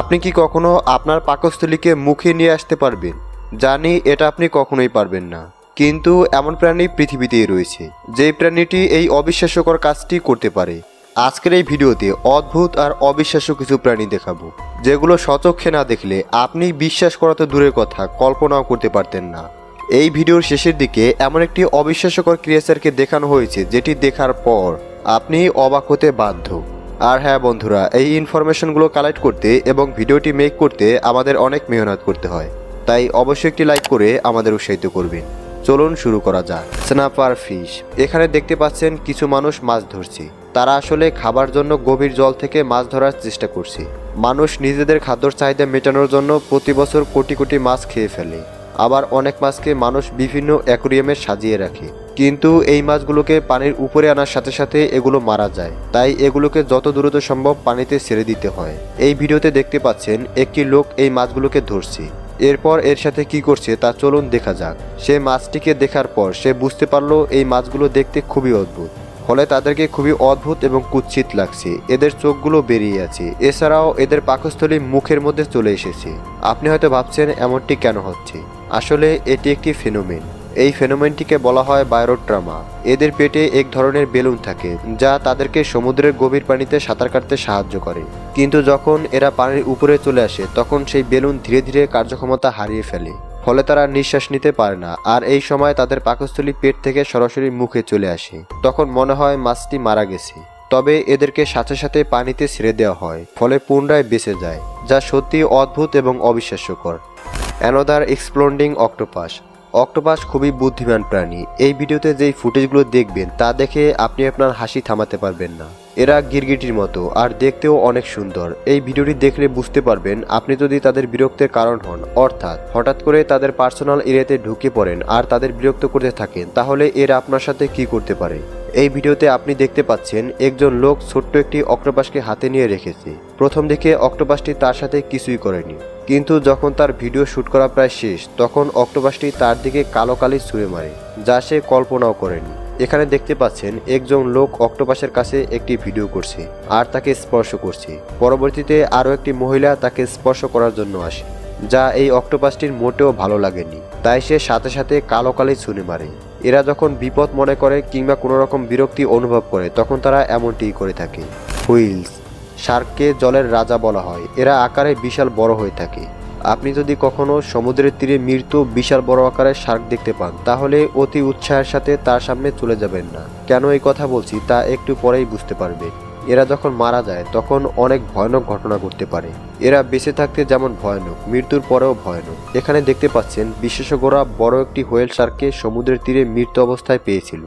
আপনি কি কখনো আপনার পাকস্থলীকে মুখে নিয়ে আসতে পারবেন? জানি এটা আপনি কখনোই পারবেন না। কিন্তু এমন প্রাণী পৃথিবীতেই রয়েছে যেই প্রাণীটি এই অবিশ্বাস্যকর কাজটি করতে পারে। আজকের এই ভিডিওতে অদ্ভুত আর অবিশ্বাস্য কিছু প্রাণী দেখাবো, যেগুলো সচক্ষে না দেখলে আপনি বিশ্বাস করা তো দূরের কথা, কল্পনাও করতে পারতেন না। এই ভিডিওর শেষের দিকে এমন একটি অবিশ্বাস্যকর ক্রিয়েচারকে দেখানো হয়েছে, যেটি দেখার পর আপনি অবাক হতে বাধ্য। আর হ্যাঁ বন্ধুরা, এই ইনফরমেশনগুলো কালেক্ট করতে এবং ভিডিওটি মেক করতে আমাদের অনেক মেহনত করতে হয়। তাই অবশ্যই একটি লাইক করে আমাদের উৎসাহিত করবেন। চলুন শুরু করা যাক। স্নাপার ফিশ এখানে দেখতে পাচ্ছেন কিছু মানুষ মাছ ধরছে। তারা আসলে খাবার জন্য গভীর জল থেকে মাছ ধরার চেষ্টা করছে। মানুষ নিজেদের খাদ্যর চাহিদা মেটানোর জন্য প্রতি বছর কোটি কোটি মাছ খেয়ে ফেলে। আবার অনেক মাছকে মানুষ বিভিন্ন অ্যাকোরিয়ামে সাজিয়ে রাখে। কিন্তু এই মাছগুলোকে পানির উপরে আনার সাথে সাথে এগুলো মারা যায়। তাই এগুলোকে যত দ্রুত সম্ভব পানিতে ছেড়ে দিতে হয়। এই ভিডিওতে দেখতে পাচ্ছেন একটি লোক এই মাছগুলোকে ধরছে। এরপর এর সাথে কি করছে তা চলুন দেখা যাক। সে মাছটিকে দেখার পর সে বুঝতে পারল এই মাছগুলো দেখতে খুবই অদ্ভুত। ফলে তাদেরকে খুবই অদ্ভুত এবং কুৎসিত লাগছে। এদের চোখগুলো বেরিয়ে আছে। এছাড়াও এদের পাকস্থলী মুখের মধ্যে চলে এসেছে। আপনি হয়তো ভাবছেন, এমনটি কেন হচ্ছে? আসলে এটি একটি ফেনোমেন। এই ফেনোমেনটিকে বলা হয় বায়োট্রামা এদের পেটে এক ধরনের বেলুন থাকে, যা তাদেরকে সমুদ্রের গভীর পানিতে সাঁতার কাটতে সাহায্য করে। কিন্তু যখন এরা পানির উপরে চলে আসে, তখন সেই বেলুন ধীরে ধীরে কার্যক্ষমতা হারিয়ে ফেলে, ফলে তারা নিঃশ্বাস নিতে পারে না, আর এই সময় তাদের পাকস্থলী পেট থেকে সরাসরি মুখে চলে আসে। তখন মনে হয় মাছটি মারা গেছে। তবে এদেরকে সাথে সাথে পানিতে ছেড়ে দেওয়া হয়, ফলে পুনরায় বেঁচে যায়, যা সত্যি অদ্ভুত এবং অবিশ্বাস্যকর। অ্যানোদার এক্সপ্লোন্ডিং অক্টোপাস অক্টোপাস খুবই বুদ্ধিমান প্রাণী। এই ভিডিওতে যেই ফুটেজগুলো দেখবেন, তা দেখে আপনি আপনার হাসি থামাতে পারবেন না। এরা গিরগিটির মতো, আর দেখতেও অনেক সুন্দর। এই ভিডিওটি দেখলে বুঝতে পারবেন, আপনি যদি তাদের বিরক্তের কারণ হন, অর্থাৎ হঠাৎ করে তাদের পার্সোনাল এরিয়াতে ঢুকে পড়েন আর তাদের বিরক্ত করতে থাকেন, তাহলে এরা আপনার সাথে কি করতে পারে? এই ভিডিওতে আপনি দেখতে পাচ্ছেন, একজন লোক ছোট্ট একটি অক্টোপাসকে হাতে নিয়ে রেখেছে। প্রথম দিকে অক্টোপাসটি তার সাথে কিছুই করেনি। কিন্তু যখন তার ভিডিও শুট করা প্রায় শেষ, তখন অক্টোপাসটি তার দিকে কালো কালি ছুঁড়ে মারে, যা সে কল্পনাও করেনি। এখানে দেখতে পাচ্ছেন, একজন লোক অক্টোপাসের কাছে একটি ভিডিও করছে আর তাকে স্পর্শ করছে। পরবর্তীতে আরও একটি মহিলা তাকে স্পর্শ করার জন্য আসে, যা এই অক্টোপাসটির মোটেও ভালো লাগেনি। তাই সে সাথে সাথে কালো কালি ছুঁড়ে মারে। এরা যখন বিপদ মনে করে কিংবা কোনো রকম বিরক্তি অনুভব করে, তখন তারা এমনটিই করে থাকে। হুইলস। শার্ককে জলের রাজা বলা হয়। এরা আকারে বিশাল বড় হয়ে থাকে। আপনি যদি কখনো সমুদ্রের তীরে মৃত্যু বিশাল বড় আকারের শার্ক দেখতে পান, তাহলে অতি উৎসাহের সাথে তার সামনে চলে যাবেন না। কেন এই কথা বলছি তা একটু পরেই বুঝতে পারবে। এরা যখন মারা যায়, তখন অনেক ভয়ানক ঘটনা ঘটতে পারে। এরা বেঁচে থাকতে যেমন ভয়ানক, মৃত্যুর পরেও ভয়ানক। এখানে দেখতে পাচ্ছেন, বিশেষজ্ঞরা বড় একটি হোয়েল শার্ককে সমুদ্রের তীরে মৃত্যু অবস্থায় পেয়েছিল,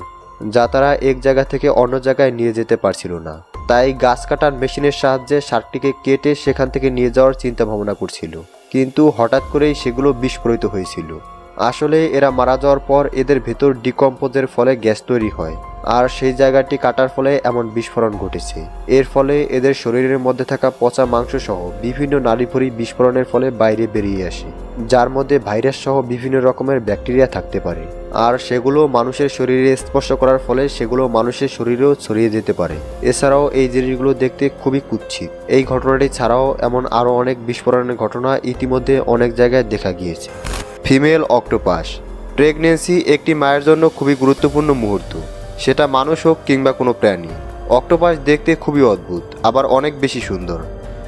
যা তারা এক জায়গা থেকে অন্য জায়গায় নিয়ে যেতে পারছিল না। তাই গাছ কাটার মেশিনের সাহায্যে সারটিকে কেটে সেখান থেকে নিয়ে যাওয়ার চিন্তা ভাবনা করছিল। কিন্তু হঠাৎ করেই সেগুলো বিস্ফোরিত হয়েছিল। আসলে এরা মারা যাওয়ার পর এদের ভেতর ডিকম্পোজের ফলে গ্যাস তৈরি হয়। আর সেই জায়গাটি কাটার ফলে এমন বিস্ফোরণ ঘটেছে। এর ফলে এদের শরীরের মধ্যে থাকা পচা মাংস সহ বিভিন্ন নাড়িভুড়ি বিস্ফোরণের ফলে বাইরে বেরিয়ে আসে, যার মধ্যে ভাইরাস সহ বিভিন্ন রকমের ব্যাকটেরিয়া থাকতে পারে। আর সেগুলো মানুষের শরীরে স্পর্শ করার ফলে সেগুলো মানুষের শরীরেও ছড়িয়ে যেতে পারে। এছাড়াও এই জিনিসগুলো দেখতে খুবই কুৎসিত। এই ঘটনাটি ছাড়াও এমন আরও অনেক বিস্ফোরণের ঘটনা ইতিমধ্যে অনেক জায়গায় দেখা গিয়েছে। Female octopus. প্রেগনেন্সি একটি মায়ের জন্য খুবই গুরুত্বপূর্ণ মুহূর্ত। সেটা মানুষ হোক কিংবা কোনো প্রাণী। অক্টোপাস দেখতে খুবই অদ্ভুত, আবার অনেক বেশি সুন্দর।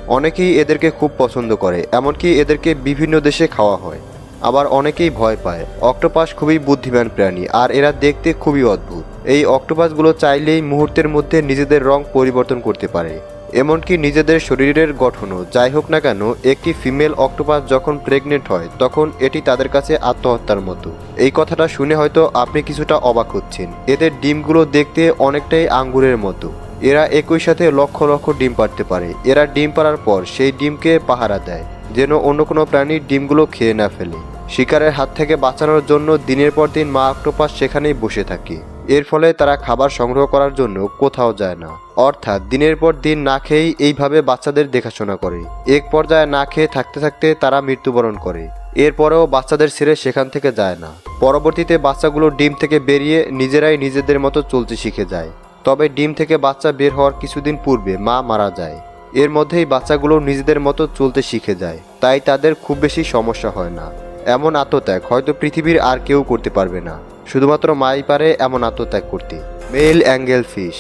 অনেকেই এদেরকে খুব পছন্দ করে, এমনকি এদেরকে বিভিন্ন দেশে খাওয়া হয়। আবার অনেকেই ভয় পায়, অক্টোপাস খুবই বুদ্ধিমান প্রাণী, আর এরা দেখতে খুবই অদ্ভুত। এই অক্টোপাসগুলো চাইলেই মুহূর্তের মধ্যে নিজেদের রং পরিবর্তন করতে পারে। এমনকি নিজেদের শরীরের গঠনও। যাই হোক না কেন, একটি ফিমেল অক্টোপাস যখন প্রেগনেন্ট হয়, তখন এটি তাদের কাছে আত্মহত্যার মতো। এই কথাটা শুনে হয়তো আপনি কিছুটা অবাক হচ্ছেন। এদের ডিমগুলো দেখতে অনেকটাই আঙ্গুরের মতো। এরা একই সাথে লক্ষ লক্ষ ডিম পাড়তে পারে। এরা ডিম পাড়ার পর সেই ডিমকে পাহারা দেয়, যেন অন্য কোনো প্রাণীর ডিমগুলো খেয়ে না ফেলে। শিকারের হাত থেকে বাঁচানোর জন্য দিনের পর দিন মা অক্টোপাস সেখানেই বসে থাকে। এর ফলে তারা খাবার সংগ্রহ করার জন্য কোথাও যায় না। অর্থাৎ দিনের পর দিন না খেয়েই এইভাবে বাচ্চাদের দেখাশোনা করে। এক পর্যায়ে না খেয়ে থাকতে থাকতে তারা মৃত্যুবরণ করে। এরপরেও বাচ্চাদের ছেড়ে সেখান থেকে যায় না। পরবর্তীতে বাচ্চাগুলো ডিম থেকে বেরিয়ে নিজেরাই নিজেদের মতো চলতে শিখে যায়। তবে ডিম থেকে বাচ্চা বের হওয়ার কিছুদিন পূর্বে মা মারা যায়। এর মধ্যেই বাচ্চাগুলো নিজেদের মতো চলতে শিখে যায়। তাই তাদের খুব বেশি সমস্যা হয় না। এমন আত্মত্যাগ হয়তো পৃথিবীর আর কেউ করতে পারবে না। শুধুমাত্র মাই পারে এমন আত্মত্যাগ করতে। Male angle fish.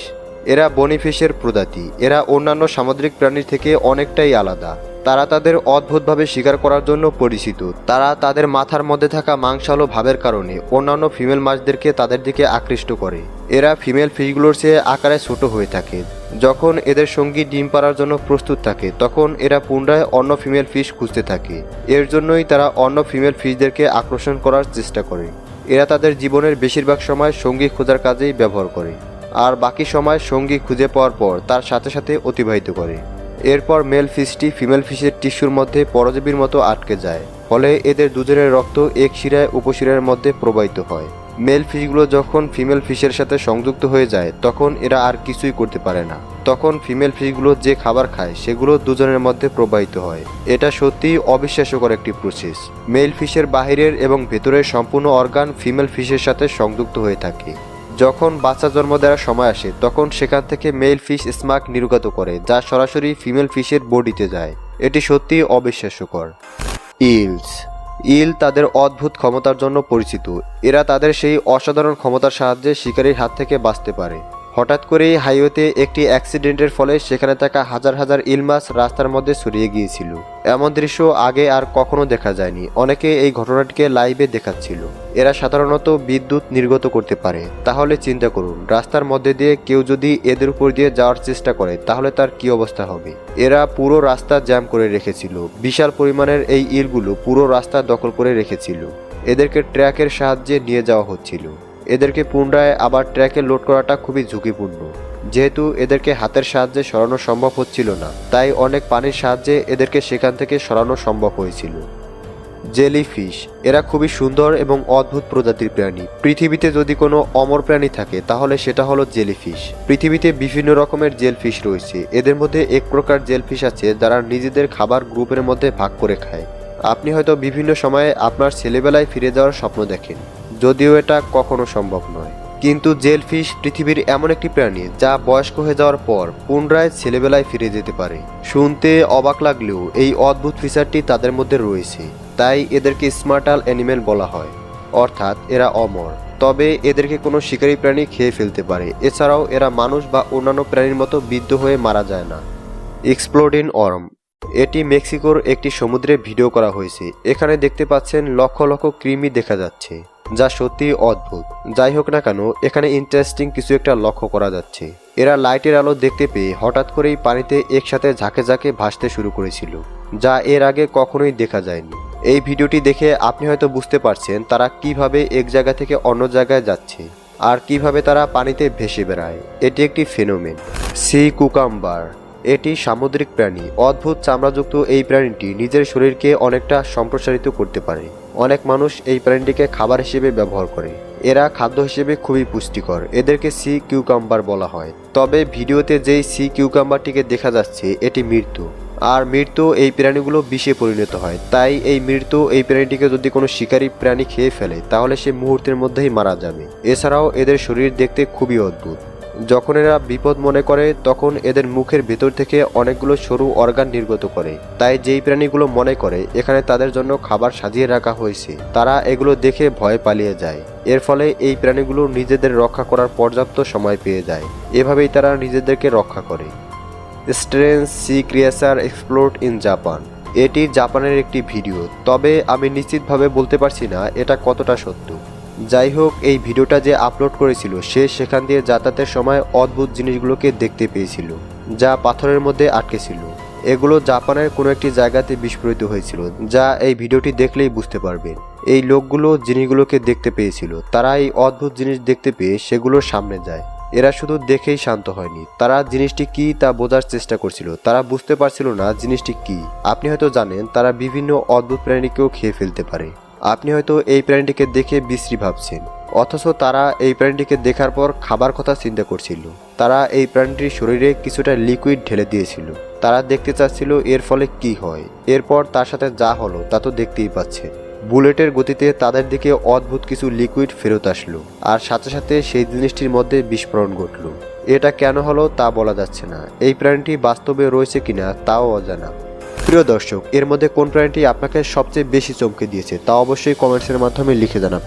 এরা বনিফিশের প্রজাতি। এরা অন্যান্য সামুদ্রিক প্রাণীর থেকে অনেকটাই আলাদা। তারা তাদের অদ্ভুতভাবে শিকার করার জন্য পরিচিত। তারা তাদের মাথার মধ্যে থাকা মাংসালো ভাবের কারণে অন্যান্য ফিমেল মাছদেরকে তাদের দিকে আকৃষ্ট করে। এরা ফিমেল ফিশগুলোর চেয়ে আকারে ছোট হয়ে থাকে। যখন এদের সঙ্গী ডিম পাড়ার জন্য প্রস্তুত থাকে, তখন এরা পুনরায় অন্য ফিমেল ফিশ খুঁজতে থাকে। এর জন্যই তারা অন্য ফিমেল ফিশদেরকে আকর্ষণ করার চেষ্টা করে। এরা তাদের জীবনের বেশিরভাগ সময় সঙ্গী খোঁজার কাজেই ব্যবহার করে, আর বাকি সময় সঙ্গী খুঁজে পাওয়ার পর তার সাথে সাথে অতিবাহিত করে। এরপর মেল ফিশটি ফিমেল ফিশের টিস্যুর মধ্যে পরজীবীর মতো আটকে যায়, ফলে এদের দুজনের রক্ত এক শিরায় উপশিরার মধ্যে প্রবাহিত হয়। মেল ফিশগুলো যখন ফিমেল ফিশের সাথে সংযুক্ত হয়ে যায়, তখন এরা আর কিছুই করতে পারে না। তখন ফিমেল ফিশগুলো যে খাবার খায়, সেগুলো দুজনের মধ্যে প্রবাহিত হয়। এটা সত্যিই অবিশ্বাস্যকর একটি প্রসেস মেল ফিশের বাহিরের এবং ভেতরের সম্পূর্ণ অর্গান ফিমেল ফিশের সাথে সংযুক্ত হয়ে থাকে। যখন বাচ্চা জন্ম দেওয়ার সময় আসে, তখন সেখান থেকে মেল ফিশ স্মাক নির্গত করে, যা সরাসরি ফিমেল ফিশের বডিতে যায়। এটি সত্যিই অবিশ্বাস্যকর। ইলস ইল তাদের অদ্ভুত ক্ষমতার জন্য পরিচিত। এরা তাদের সেই অসাধারণ ক্ষমতার সাহায্যে শিকারীর হাত থেকে বাঁচতে পারে। হঠাৎ করেই হাইওয়েতে একটি অ্যাক্সিডেন্টের ফলে সেখানে থাকা হাজার হাজার ইল মাছ রাস্তার মধ্যে ছড়িয়ে গিয়েছিল। এমন দৃশ্য আগে আর কখনো দেখা যায়নি। অনেকে এই ঘটনাটিকে লাইভে দেখাচ্ছিল। এরা সাধারণত বিদ্যুৎ নির্গত করতে পারে। তাহলে চিন্তা করুন, রাস্তার মধ্যে দিয়ে কেউ যদি এদের উপর দিয়ে যাওয়ার চেষ্টা করে, তাহলে তার কি অবস্থা হবে? এরা পুরো রাস্তা জ্যাম করে রেখেছিল। বিশাল পরিমাণের এই ইলগুলো পুরো রাস্তা দখল করে রেখেছিল। এদেরকে ট্র্যাকের সাহায্যে নিয়ে যাওয়া হচ্ছিল। এদেরকে পুনরায় আবার ট্র্যাকে লোড করাটা খুবই ঝুঁকিপূর্ণ। যেহেতু এদেরকে হাতের সাহায্যে সরানো সম্ভব হচ্ছিল না, তাই অনেক পানির সাহায্যে এদেরকে সেখান থেকে সরানো সম্ভব হয়েছিল। জেলিফিশ এরা খুবই সুন্দর এবং অদ্ভুত প্রজাতির প্রাণী। পৃথিবীতে যদি কোনো অমর প্রাণী থাকে, তাহলে সেটা হলো জেলিফিশ পৃথিবীতে বিভিন্ন রকমের জেলফিশ রয়েছে। এদের মধ্যে এক প্রকার জেলফিশ আছে যারা নিজেদের খাবার গ্রুপের মধ্যে ভাগ করে খায়। আপনি হয়তো বিভিন্ন সময়ে আপনার ছেলেবেলায় ফিরে যাওয়ার স্বপ্ন দেখেন। যদিও এটা কখনো সম্ভব নয়। কিন্তু জেলফিশ পৃথিবীর এমন একটি প্রাণী যা বয়স্ক হয়ে যাওয়ার পর পুনরায় ছেলেবেলায় ফিরে যেতে পারে। শুনতে অবাক লাগলেও এই অদ্ভুত ফিচারটি তাদের মধ্যে রয়েছে, তাই এদেরকে স্মার্টাল অ্যানিমেল বলা হয়। অর্থাৎ এরা অমর। তবে এদেরকে কোনো শিকারী প্রাণী খেয়ে ফেলতে পারে। এছাড়াও এরা মানুষ বা অন্যান্য প্রাণীর মতো বিদ্ধ হয়ে মারা যায় না। Exploding worm. এটি মেক্সিকোর একটি সমুদ্রে ভিডিও করা হয়েছে। এখানে দেখতে পাচ্ছেন লক্ষ লক্ষ কৃমি দেখা যাচ্ছে। যা সত্যি অদ্ভুত। যাই হোক না কেন, এখানে ইন্টারেস্টিং কিছু একটা লক্ষ্য করা যাচ্ছে। এরা লাইটের আলো দেখতে পেয়ে হঠাৎ করেই পানিতে একসাথে ঝাঁকে ঝাঁকে ভাসতে শুরু করেছিল, যা এর আগে কখনোই দেখা যায়নি। এই ভিডিওটি দেখে আপনি হয়তো বুঝতে পারছেন তারা কীভাবে এক জায়গা থেকে অন্য জায়গায় যাচ্ছে, আর কীভাবে তারা পানিতে ভেসে বেড়ায়। এটি একটি ফেনোমেন। সি কুকাম্বার। এটি সামুদ্রিক প্রাণী। অদ্ভুত চামড়াযুক্ত এই প্রাণীটি নিজের শরীরকে অনেকটা সম্প্রসারিত করতে পারে। অনেক মানুষ এই প্রাণীটিকে খাবার হিসেবে ব্যবহার করে। এরা খাদ্য হিসেবে খুবই পুষ্টিকর। এদেরকে সি কিউকাম্বার বলা হয়। তবে ভিডিওতে যেই সি কিউকাম্বারটিকে দেখা যাচ্ছে, এটি মৃত্যু। আর মৃত্যু এই প্রাণীগুলো বিষে পরিণত হয়। তাই এই মৃত্যু এই প্রাণীটিকে যদি কোনো শিকারী প্রাণী খেয়ে ফেলে, তাহলে সে মুহূর্তের মধ্যেই মারা যাবে। এছাড়াও এদের শরীর দেখতে খুবই অদ্ভুত। যখন এরা বিপদ মনে করে, তখন এদের মুখের ভেতর থেকে অনেকগুলো সরু অর্গান নির্গত করে। তাই যেই প্রাণীগুলো মনে করে, এখানে তাদের জন্য খাবার সাজিয়ে রাখা হয়েছে। তারা এগুলো দেখে ভয় পালিয়ে যায়। এর ফলে এই প্রাণীগুলো নিজেদের রক্ষা করার পর্যাপ্ত সময় পেয়ে যায়। এভাবেই তারা নিজেদেরকে রক্ষা করে। Strange sea creature explored in Japan এটি জাপানের একটি ভিডিও। তবে আমি নিশ্চিতভাবে বলতে পারছি না এটা কতটা সত্য। যাই হোক, এই ভিডিওটা যে আপলোড করেছিল, সে সেখান দিয়ে যাতায়াতের সময় অদ্ভুত জিনিসগুলোকে দেখতে পেয়েছিল, যা পাথরের মধ্যে আটকে ছিল। এগুলো জাপানের কোনো একটি জায়গাতে বিস্ফোরিত হয়েছিল, যা এই ভিডিওটি দেখলেই বুঝতে পারবেন। এই লোকগুলো জিনিসগুলোকে দেখতে পেয়েছিল, তারা এই অদ্ভুত জিনিস দেখতে পেয়ে সেগুলোর সামনে যায়। এরা শুধু দেখেই শান্ত হয়নি, তারা জিনিসটি কি তা বোঝার চেষ্টা করছিল, তারা বুঝতে পারছিল না জিনিসটি কি। আপনি হয়তো জানেন, তারা বিভিন্ন অদ্ভুত প্রাণীকেও খেয়ে ফেলতে পারে। আপনি হয়তো এই প্রাণীটিকে দেখে বিশ্রী ভাবছেন। অথচ তারা এই প্রাণীটিকে দেখার পর খাবার কথা চিন্তা করছিল। তারা এই প্রাণীটির শরীরে কিছুটা লিকুইড ঢেলে দিয়েছিল। তারা দেখতে চাচ্ছিল এর ফলে কি হয়। এরপর তার সাথে যা হলো তা তো দেখতেই পাচ্ছে বুলেটের গতিতে তাদের দিকে অদ্ভুত কিছু লিকুইড ফেরত আসলো। আর সাথে সাথে সেই জিনিসটির মধ্যে বিস্ফোরণ ঘটলো। এটা কেন হলো তা বলা যাচ্ছে না। এই প্রাণীটি বাস্তবে রয়েছে কিনা তাও অজানা। প্রিয় দর্শক, এর মধ্যে কোন প্রাণীটি আপনাকে সবচেয়ে বেশি চমকে দিয়েছে তা অবশ্যই কমেন্টসের মাধ্যমে লিখে জানাবেন।